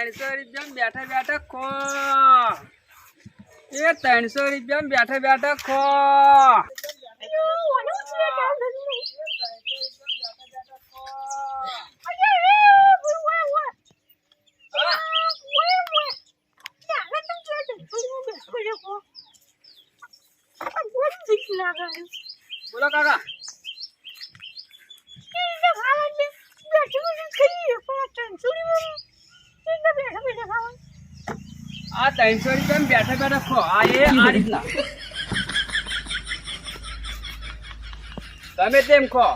ત્રણસો રૂપિયા બેઠા બેઠા ખો. એ ત્રણસો રૂપિયા બેઠા બેઠા ખો. બોલો કાકા. આ ત્રણસો રૂપિયા બેઠા બેઠા ખો. આ એ આ રીતના. તમે તેમ ખો.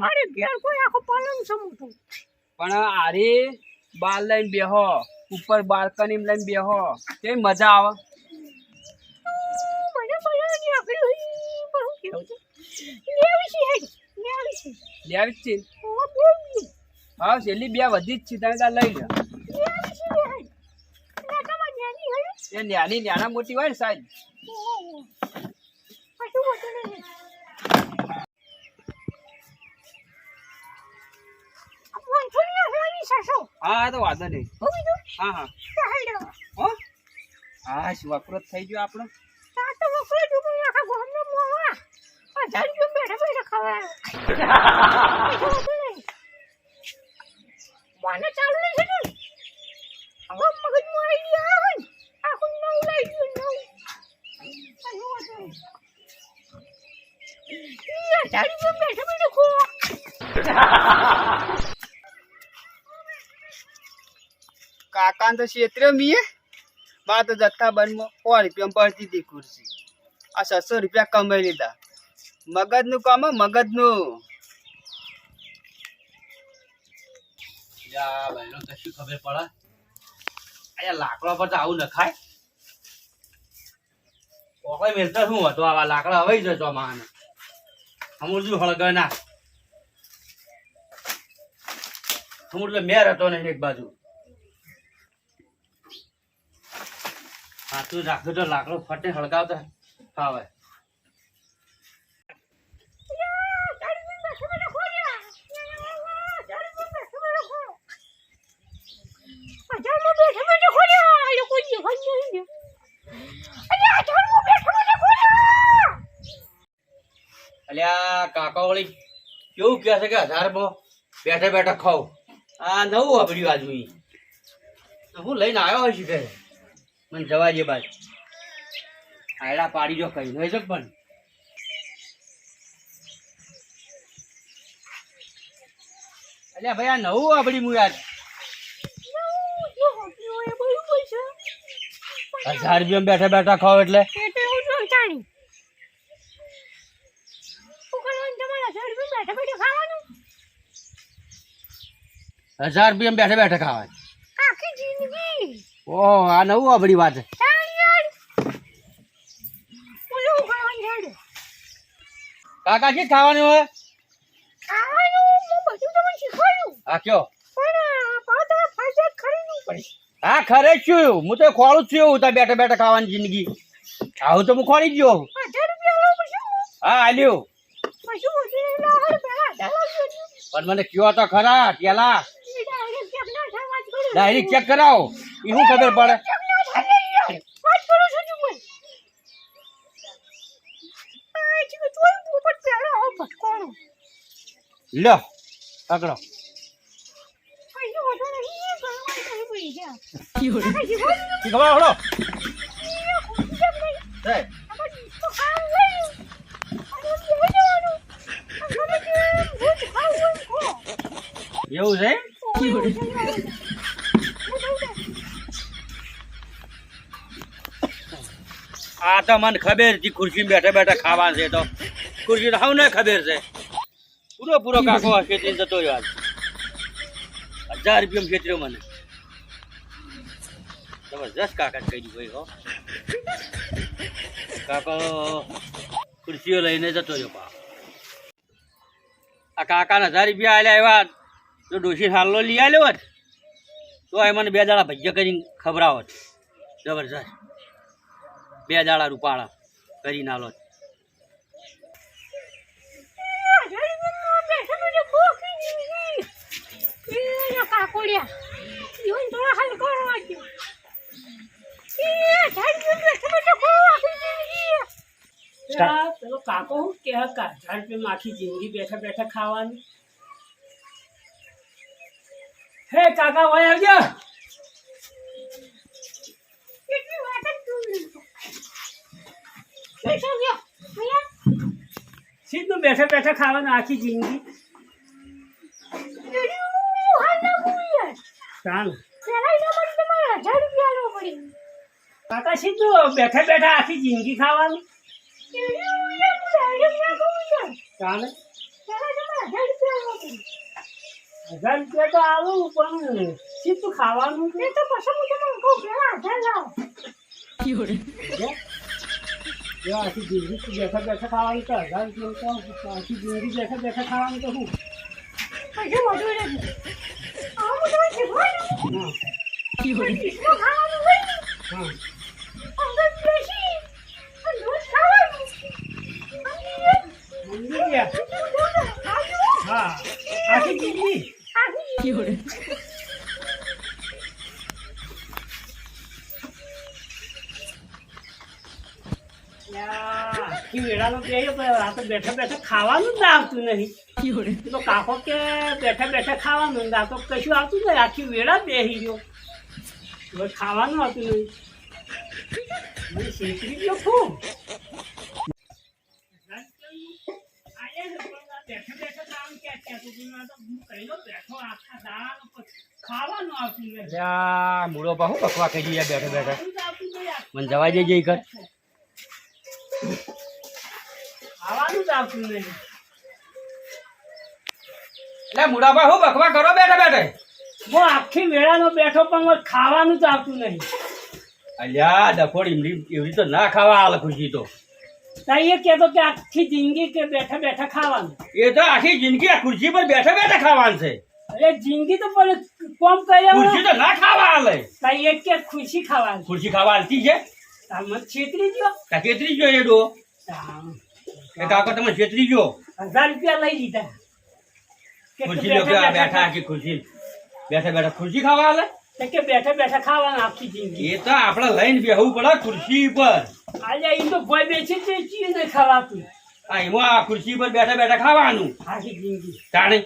મારે ઘેર કોઈ આખો પાલન પણ આરે બાર લઈને બેહો. ઉપર બાલ્કની લઈને બેહો. તે મજા આવે? મને મને નીકળી હોય પણ હું કેવું છું? લેવી છે હા છેલ્લી બે વધી જ છે તમે તાર લઈ લો. એ નાની નાના મોટી હોય ને સાહેબ? હા તો વાંધો નહીં. હું હા હા. શું વકરો થઈ ગયો આપણો તા તો વકરો જો આખા ગોમનો મોવા રૂપિયા બેઠા બેઠા ખાવા મને ચાલુ નહીં છે હવે મગજમાં આવે ને આખું નવું લઈ ગયું નવું રૂપિયા બેઠા બેઠા ખો કાકાને તો ક્ષેત્રે મીએ? બા તો જથ્થા બંધમાં સો રૂપિયા પડતી હતી ખુરશી આ છસો રૂપિયા કમાઈ લીધા. મગજનું કામ હો, મગજનું. ભાઈનો ખબર પડે. અહીંયા લાકડા પર તો આવું નખાય. ઓકળે મેલતા શું હતો? આવા લાકડા હવાઈ જતો માને. શું હળગે ના મેર હતો ને એક બાજુ. હા તું તો લાકડો ફટે હળગાવતા ફાવે. અલ્યા કાકાવળી કેવું કહે છે કે હજારમાં બેઠા બેઠા ખાવ. આ નવું વાપર્યું આજ હું લઈને આવ્યો હોય છે મને જવા દે બાદ આયડા પાડી જો કઈ નહીં શક પણ અલ્યા ભાઈ આ નવું વાપર્યું હું યાર. હજાર રૂપિયા બેઠા બેઠા ખાવ એટલે. હજાર રૂપિયા બેઠે બેઠા ખાવા ઓહો આ નવું વાપરી વાત છે. કાકા શી ખાવાનું હોય? હા કયો. હા ખરે છું. હું તો ખોળું છું એવું ત્યાં બેઠા બેઠા ખાવાની જિંદગી. આવું તો હું ખોળી ગયો હા? આલ્યું પણ મને કયો તો ખરા પેલા. ડાયરેક્ટ ચેક કરાવો. એ શું ખબર પડે? લ્યો પકડો. ખબર હળો એવું છે આ તો મને ખબર છે ખુરશી બેઠા બેઠા ખાવા છે તો. ખુરશી હાવ ને ખબર છે. પૂરો પૂરો કાકો ખેતી જતો રહ્યો હજાર રૂપિયા ખેતર્યો મને. જબરજસ્ત કાકા કહી ભાઈ હો. કાકો, ખુરશીઓ લઈને જતો રહ્યો પા આ કાકાને હજાર રૂપિયા આલ્યા એવા જો ડોશી હાલો લઈ આવ્યો હોત, તો એ મને બે દાડા ભજ્ય કરીને ખબરાવત જબરજસ્ત. બે દાડા રૂપાળા કરી નાલો પેલો કાકો હું કે ઝાડ પે માખી જિંદગી બેઠા બેઠા ખાવાની. હે કાકા વયા ગયા સીધું બેઠા બેઠા ખાવાનું આખી જિંદગી. ચાલ. કાકા સીધું બેઠા બેઠા આખી જિંદગી ખાવાનું. ચાલે. હજાર રૂપિયા હજાર રૂપિયા તો આવું પણ સીધું ખાવાનું. એ તો પછી હું તમને કહું પેલા હજાર લાવો. જો આખી જિંદગી બેઠા બેઠા ખાવાનું તો હજાર રૂપિયા તો આખી જિંદગી બેઠા બેઠા ખાવાનું તો શું હા ખાવાનું હોય ને હા અંદર બેસી અને દૂધ ખાવાનું અને મંદિર ગયા બીજું દૂધ ખાવાનું હા આખી જિંદગી આખી વેળાનું કહીએ આ તો બેઠા બેઠા ખાવાનું જ આવતું નહીં. તો કાકો કે બેઠા બેઠા ખાવાનું. આ તો કશું આવતું નહીં. આખી વેળા બેસી ગયો ખાવાનું આવતું નહીં. હું શીખી ગયો ખૂબ. ખાવાનું આવતું નહીં. અલ્યા મૂળો પા હું બકવા કહી દઈએ બેઠા બેઠા. મને જવા દેજે જઈ જ આવતું નહીં. એટલે મૂળા હું બકવા કરો બેઠા બેઠા? હું આખી વેળાનો બેઠો પણ ખાવાનું જ આવતું નહીં. અલ્યા ડફોડ ઈમડી એવી તો ના ખાવા હાલ ખુશી તો. એ કહેતો કે આખી જિંદગી કે બેઠા બેઠા ખાવાનું. એ તો આખી જિંદગી આ ખુરશી પર બેઠા બેઠા ખાવાનું છે. અરે જિંદગી તો પણ કોમ ખુરશી તો ના ખાવા હાલે તાઈ એ કે ખુશી ખાવાની. ખુરશી ખાવા હાલતી છે? તાર છેતરી ગયો. છેતરી ગયો એ ડો. તામ. એ કાકો તમે છેતરી ગયો. હજાર રૂપિયા લઈ લીધા. ખુરશી લો આ બેઠા આખી ખુરશી. બેઠા બેઠા ખુરશી ખાવા હાલે કે બેઠા બેઠા ખાવાનું આખી જિંદગી. એ તો આપણે લઈને બેહવું પડે ખુરશી પર આજે એ તો ભય બેસી છે ચીજ ને ખાવાતું. આ એમાં આ ખુરશી પર બેઠા બેઠા ખાવાનું. આખી જિંદગી. તાણે?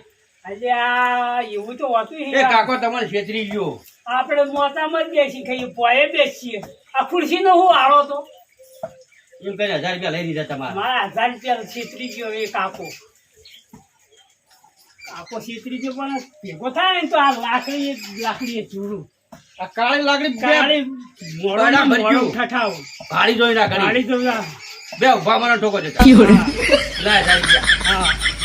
આજે આ એવું તો હોતું એ કાકો તમારે છેતરી ગયો. આપણે મોતામાં જ બેસી ખાઈએ પોએ બેસીએ. આ ખુરશીનો હું આળો તો? એમ કઈ હજાર રૂપિયા લઈ લીધા તમારે. મારા હજાર રૂપિયા છેતરી ગયો એ કાકો. કાકો છેતરી ગયો પણ ભેગો થાય ને તો આ લાકડી લાકડી જોડું આ કાળી લાકડી કાળી બે મોડો મોડો ગયું. ઠઠાવું ગાડી જોઈ ના કરી. ગાડી ના. બે ઊભા મને ઠોકો હજાર રૂપિયા હા.